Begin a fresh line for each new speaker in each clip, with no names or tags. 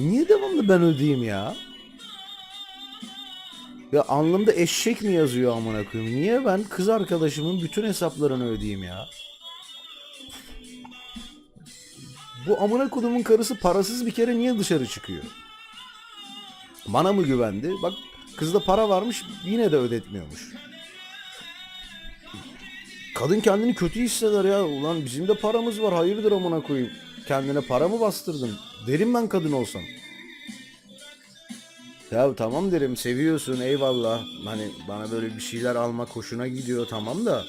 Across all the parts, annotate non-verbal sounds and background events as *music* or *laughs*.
Niye devamlı ben ödeyeyim ya? Ya alnımda eşek mi yazıyor amına koyayım? Niye ben kız arkadaşımın bütün hesaplarını ödeyeyim ya? Bu amına kodumun karısı parasız bir kere niye dışarı çıkıyor? Bana mı güvendi? Bak kızda para varmış yine de ödetmiyormuş. Kadın kendini kötü hisseder ya. Ulan bizim de paramız var hayırdır amına koyayım. Kendine para mı bastırdın? Derim ben kadın olsam. Ya tamam derim seviyorsun eyvallah. Hani bana böyle bir şeyler almak hoşuna gidiyor tamam da.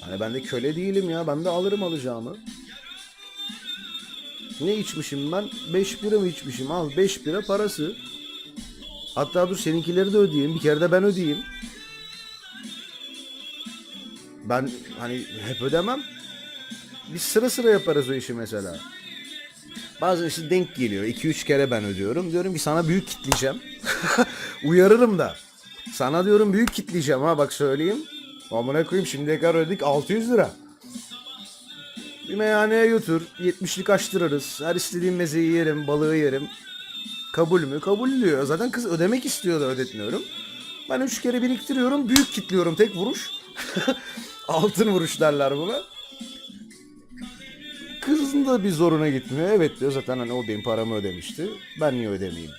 Hani ben de köle değilim ya. Ben de alırım alacağımı. Ne içmişim ben? 5 bira mı içmişim? Al 5 bira parası. Hatta dur seninkileri de ödeyeyim. Bir kere de ben ödeyeyim. Ben hani hep ödemem. Biz sıra sıra yaparız o işi mesela. Bazen işte denk geliyor. 2-3 kere ben ödüyorum. Diyorum ki sana büyük kitleyeceğim. *laughs* Uyarırım da. Sana diyorum büyük kitleyeceğim ha bak söyleyeyim. Amına koyayım şimdiye kadar ödedik 600 lira. Bir meyhaneye götür. 70'lik açtırırız. Her istediğim mezeyi yerim, balığı yerim. Kabul mü? Kabul diyor. Zaten kız ödemek istiyor da ödetmiyorum. Ben üç kere biriktiriyorum. Büyük kitliyorum tek vuruş. *laughs* Altın vuruş derler buna. Kızın da bir zoruna gitmiyor. Evet diyor zaten hani o benim paramı ödemişti. Ben niye ödemeyeyim?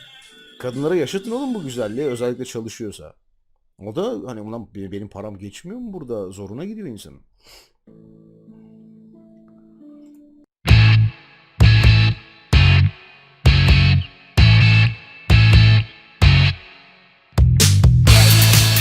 Kadınlara yaşatın oğlum bu güzelliği özellikle çalışıyorsa. O da hani ulan benim param geçmiyor mu burada? Zoruna gidiyor insanın.